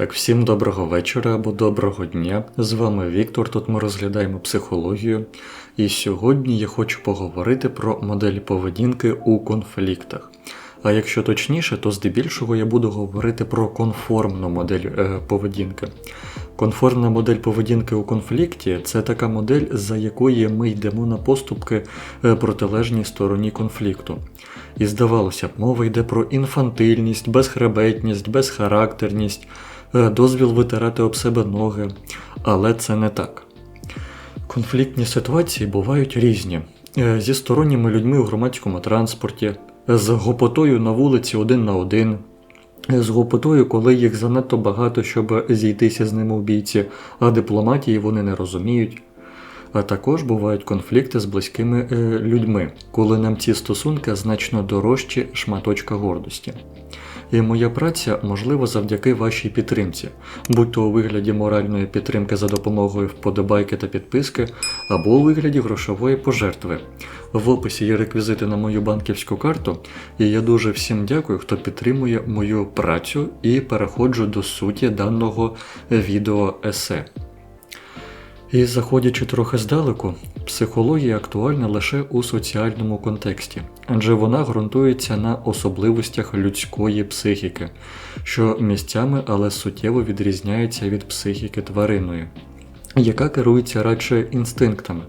Так, всім доброго вечора або доброго дня. З вами Віктор. Тут ми розглядаємо психологію. І сьогодні я хочу поговорити про моделі поведінки у конфліктах. А якщо точніше, то здебільшого я буду говорити про конформну модель е, поведінки. Конформна модель поведінки у конфлікті це така модель, за якої ми йдемо на поступки е, протилежній стороні конфлікту. І здавалося б, мова йде про інфантильність, безхребетність, безхарактерність, дозвіл витирати об себе ноги. Але це не так. Конфліктні ситуації бувають різні. Е, Зі сторонніми людьми у громадському транспорті, з гопотою на вулиці один на один, з гопотою, коли їх занадто багато, щоб зійтися з ними в бійці, а дипломатії вони не розуміють. А також бувають конфлікти з близькими е, людьми, коли нам ці стосунки значно дорожчі шматочка гордості. І моя праця можлива завдяки вашій підтримці, будь то у вигляді моральної підтримки за допомогою вподобайки та підписки, або у вигляді грошової пожертви. В описі є реквізити на мою банківську карту, і я дуже всім дякую, хто підтримує мою працю і переходжу до суті даного відео есе. І заходячи трохи здалеку, психологія актуальна лише у соціальному контексті, адже вона ґрунтується на особливостях людської психіки, що місцями, але суттєво відрізняється від психіки тваринної, яка керується радше інстинктами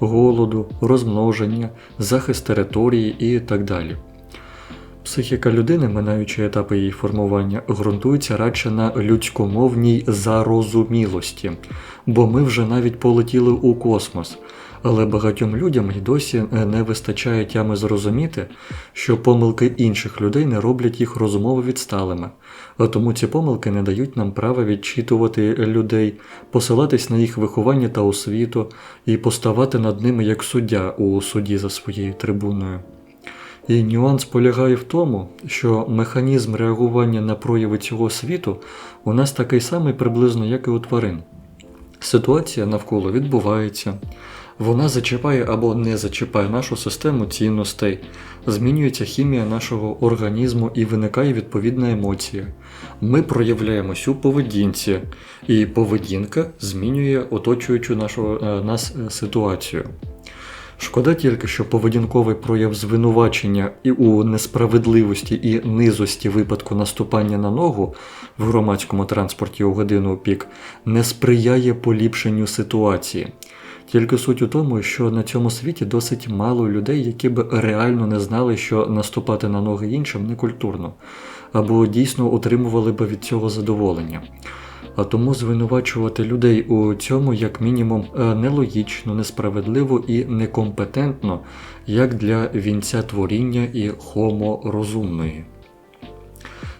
голоду, розмноження, захист території і так далі. Психіка людини, минаючи етапи її формування, ґрунтується радше на людськомовній зарозумілості, бо ми вже навіть полетіли у космос. Але багатьом людям й досі не вистачає тями зрозуміти, що помилки інших людей не роблять їх розумово відсталими, а тому ці помилки не дають нам права відчитувати людей, посилатись на їх виховання та освіту і поставати над ними як суддя у суді за своєю трибуною. І нюанс полягає в тому, що механізм реагування на прояви цього світу у нас такий самий приблизно, як і у тварин. Ситуація навколо відбувається, вона зачіпає або не зачіпає нашу систему цінностей, змінюється хімія нашого організму і виникає відповідна емоція. Ми проявляємось у поведінці, і поведінка змінює оточуючу нашу е, нас е, ситуацію. Шкода тільки, що поведінковий прояв звинувачення і у несправедливості і низості випадку наступання на ногу в громадському транспорті у годину пік не сприяє поліпшенню ситуації. Тільки суть у тому, що на цьому світі досить мало людей, які б реально не знали, що наступати на ноги іншим некультурно, або дійсно отримували б від цього задоволення. А тому звинувачувати людей у цьому як мінімум е, нелогічно, несправедливо і некомпетентно, як для вінця творіння і хомо розумної.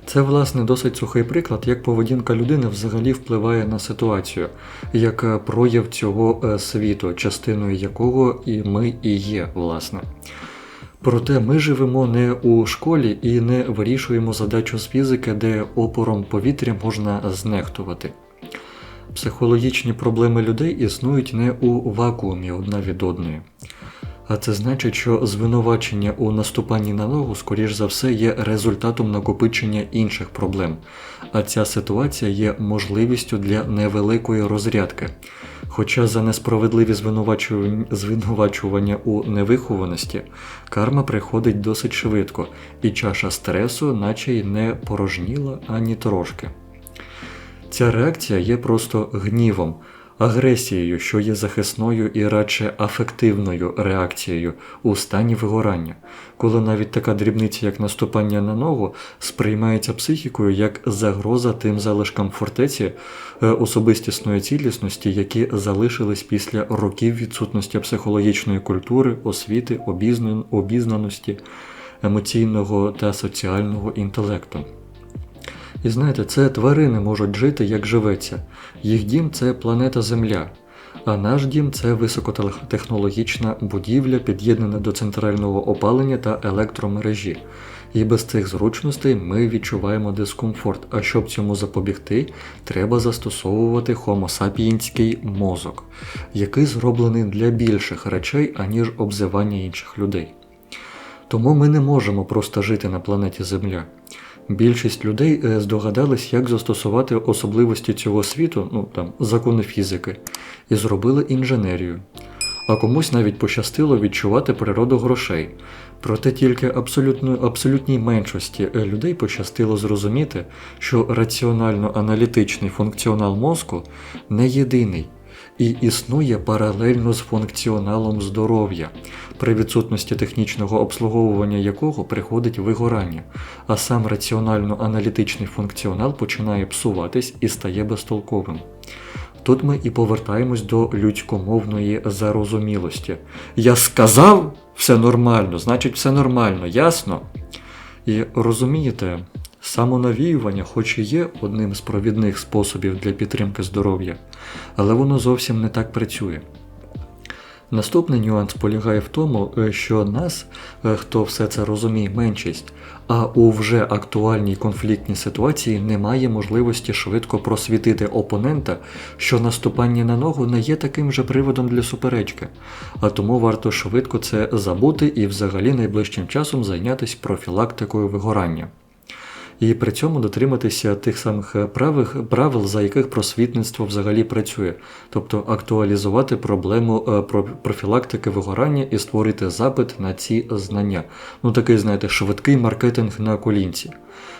Це, власне, досить сухий приклад, як поведінка людини взагалі впливає на ситуацію, як е, прояв цього е, світу, частиною якого і ми і є, власне. Проте ми живемо не у школі і не вирішуємо задачу з фізики, де опором повітря можна знехтувати. Психологічні проблеми людей існують не у вакуумі одна від одної. А це значить, що звинувачення у наступанні на ногу, скоріш за все, є результатом накопичення інших проблем, а ця ситуація є можливістю для невеликої розрядки. Хоча за несправедливі звинувачування, у невихованості карма приходить досить швидко, і чаша стресу, наче й не порожніла ані трошки. Ця реакція є просто гнівом, агресією, що є захисною і радше афективною реакцією у стані вигорання, коли навіть така дрібниця, як наступання на ногу, сприймається психікою як загроза тим залишкам фортеці е, особистісної цілісності, які залишились після років відсутності психологічної культури, освіти, обізнаності, емоційного та соціального інтелекту. І знаєте, це тварини можуть жити, як живеться. Їх дім це планета Земля, а наш дім це високотехнологічна будівля, під'єднана до центрального опалення та електромережі. І без цих зручностей ми відчуваємо дискомфорт. А щоб цьому запобігти, треба застосовувати хомосапіїнський мозок, який зроблений для більших речей, аніж обзивання інших людей. Тому ми не можемо просто жити на планеті Земля. Більшість людей е, здогадались, як застосувати особливості цього світу, ну там закони фізики, і зробили інженерію. А комусь навіть пощастило відчувати природу грошей. Проте тільки абсолютно, абсолютній меншості е, людей пощастило зрозуміти, що раціонально-аналітичний функціонал мозку не єдиний і існує паралельно з функціоналом здоров'я, при відсутності технічного обслуговування якого приходить вигорання, а сам раціонально-аналітичний функціонал починає псуватись і стає безтолковим. Тут ми і повертаємось до людськомовної зарозумілості. Я сказав все нормально, значить все нормально, ясно? І розумієте, самонавіювання, хоч і є одним з провідних способів для підтримки здоров'я, але воно зовсім не так працює. Наступний нюанс полягає в тому, е, що нас, е, хто все це розуміє, меншість, а у вже актуальній конфліктній ситуації немає можливості швидко просвітити опонента, що наступання на ногу не є таким же приводом для суперечки, а тому варто швидко це забути і взагалі найближчим часом зайнятися профілактикою вигорання. І при цьому дотриматися тих самих е, правил, за яких просвітництво взагалі працює, тобто актуалізувати проблему е, профілактики вигорання і створити запит на ці знання. Ну такий, знаєте, швидкий маркетинг на колінці.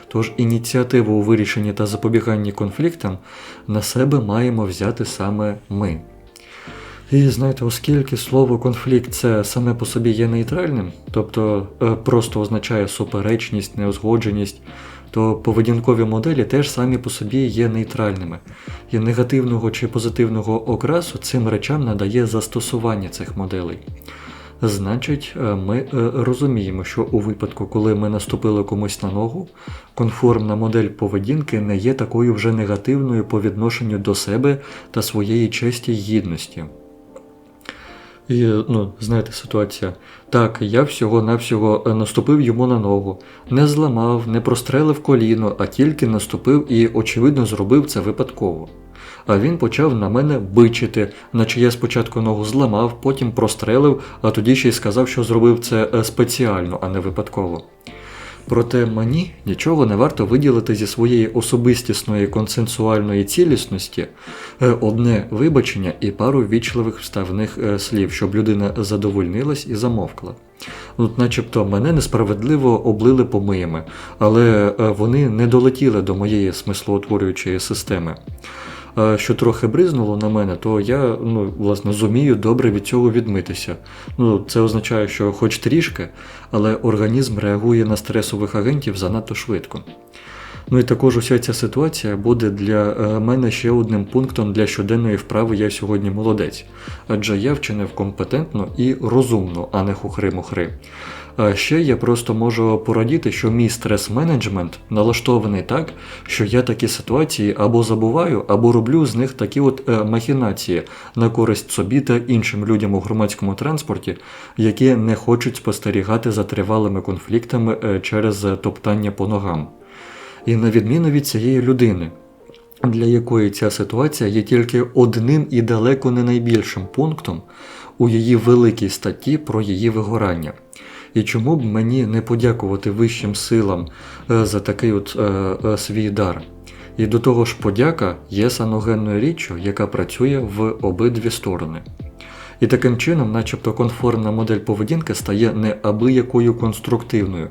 Тож ініціативу у вирішенні та запобіганні конфліктам на себе маємо взяти саме ми. І знаєте, оскільки слово конфлікт це саме по собі є нейтральним, тобто е, просто означає суперечність, неузгодженість, то поведінкові моделі теж самі по собі є нейтральними. І негативного чи позитивного окрасу цим речам надає застосування цих моделей. Значить, е, ми е, розуміємо, що у випадку, коли ми наступили комусь на ногу, конформна модель поведінки не є такою вже негативною по відношенню до себе та своєї честі й гідності. І, ну, знаєте, ситуація. Так, я всього-навсього е, наступив йому на ногу, не зламав, не прострелив коліно, а тільки наступив і, очевидно, зробив це випадково. А він почав на мене бичити, наче я спочатку ногу зламав, потім прострелив, а тоді ще й сказав, що зробив це е, спеціально, а не випадково. Проте мені нічого не варто виділити зі своєї особистісної консенсуальної цілісності е, одне вибачення і пару ввічливих вставних е, слів, щоб людина задовольнилась і замовкла. От начебто мене несправедливо облили помиями, але е, вони не долетіли до моєї смислоутворюючої системи. А що трохи бризнуло на мене, то я ну, власне зумію добре від цього відмитися. Ну, це означає, що хоч трішки, але організм реагує на стресових агентів занадто швидко. Ну і також уся ця ситуація буде для е, мене ще одним пунктом для щоденної вправи Я сьогодні молодець, адже я вчинив компетентно і розумно, а не хухри-мухри. А ще я просто можу порадіти, що мій стрес-менеджмент налаштований так, що я такі ситуації або забуваю, або роблю з них такі от е, махінації на користь собі та іншим людям у громадському транспорті, які не хочуть спостерігати за тривалими конфліктами е, через е, топтання по ногам. І на відміну від цієї людини, для якої ця ситуація є тільки одним і далеко не найбільшим пунктом у її великій статті про її вигорання. І чому б мені не подякувати вищим силам е, за такий от е, е, свій дар? І до того ж, подяка є саногенною річчю, яка працює в обидві сторони. І таким чином, начебто, конформна модель поведінки стає неабиякою конструктивною,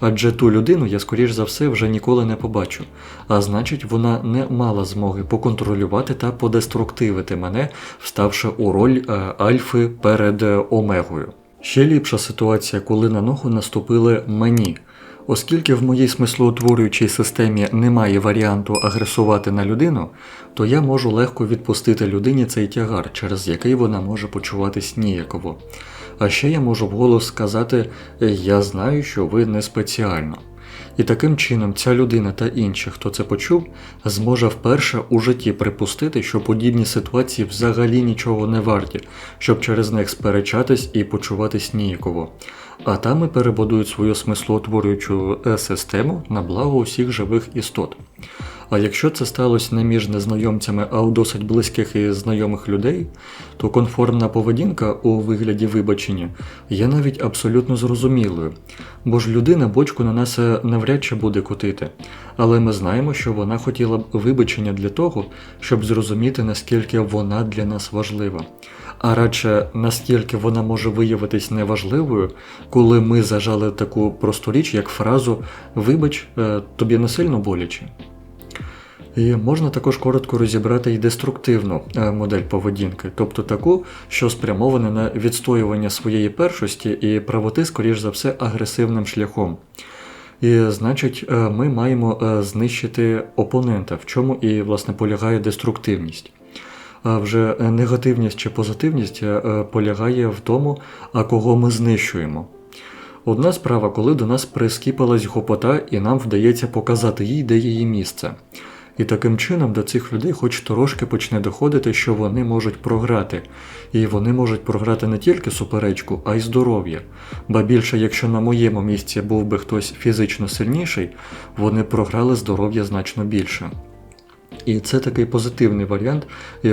адже ту людину я, скоріш за все, вже ніколи не побачу, а значить, вона не мала змоги поконтролювати та подеструктивити мене, вставши у роль альфи перед омегою. Ще ліпша ситуація, коли на ногу наступили мені. Оскільки в моїй смислоутворюючій системі немає варіанту агресувати на людину, то я можу легко відпустити людині цей тягар, через який вона може почуватись ніяково. А ще я можу вголос сказати Я знаю, що ви не спеціально. І таким чином ця людина та інші, хто це почув, зможе вперше у житті припустити, що подібні ситуації взагалі нічого не варті, щоб через них сперечатись і почуватись ніяково. А там і перебудують свою смислоутворюючу е, систему на благо усіх живих істот. А якщо це сталося не між незнайомцями, а у досить близьких і знайомих людей, то конформна поведінка у вигляді вибачення є навіть абсолютно зрозумілою, бо ж людина бочку на нас е, навряд чи буде котити. Але ми знаємо, що вона хотіла б вибачення для того, щоб зрозуміти, наскільки вона для нас важлива. А радше наскільки вона може виявитись неважливою, коли ми зажали таку просту річ, як фразу Вибач, е, тобі не сильно боляче. І можна також коротко розібрати і деструктивну е, модель поведінки, тобто таку, що спрямована на відстоювання своєї першості і правоти, скоріш за все, агресивним шляхом. І значить, е, ми маємо е, знищити опонента, в чому і власне полягає деструктивність. А вже негативність чи позитивність полягає в тому, а кого ми знищуємо. Одна справа, коли до нас прискіпалась гопота, і нам вдається показати їй, де її місце. І таким чином до цих людей хоч трошки почне доходити, що вони можуть програти. І вони можуть програти не тільки суперечку, а й здоров'я. Ба більше, якщо на моєму місці був би хтось фізично сильніший, вони програли здоров'я значно більше. І це такий позитивний варіант,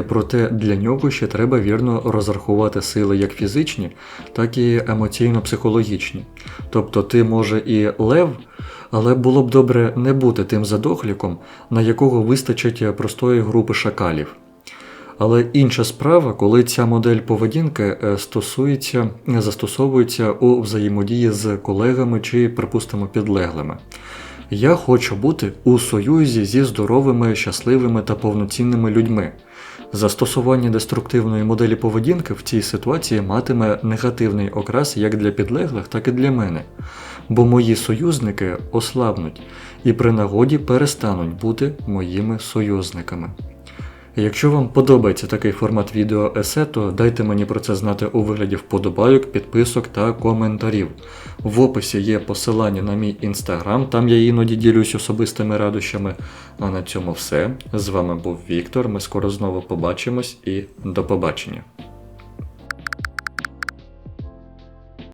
проте для нього ще треба вірно розрахувати сили як фізичні, так і емоційно-психологічні. Тобто ти може і лев, але було б добре не бути тим задохліком, на якого вистачить простої групи шакалів. Але інша справа, коли ця модель поведінки е, стосується, застосовується у взаємодії з колегами чи, припустимо, підлеглими. Я хочу бути у союзі зі здоровими, щасливими та повноцінними людьми. Застосування деструктивної моделі поведінки в цій ситуації матиме негативний окрас як для підлеглих, так і для мене, бо мої союзники ослабнуть і при нагоді перестануть бути моїми союзниками. Якщо вам подобається такий формат відео есе, то дайте мені про це знати у вигляді вподобайок, підписок та коментарів. В описі є посилання на мій інстаграм, там я іноді ділюсь особистими радощами. А на цьому все. З вами був Віктор. Ми скоро знову побачимось і до побачення.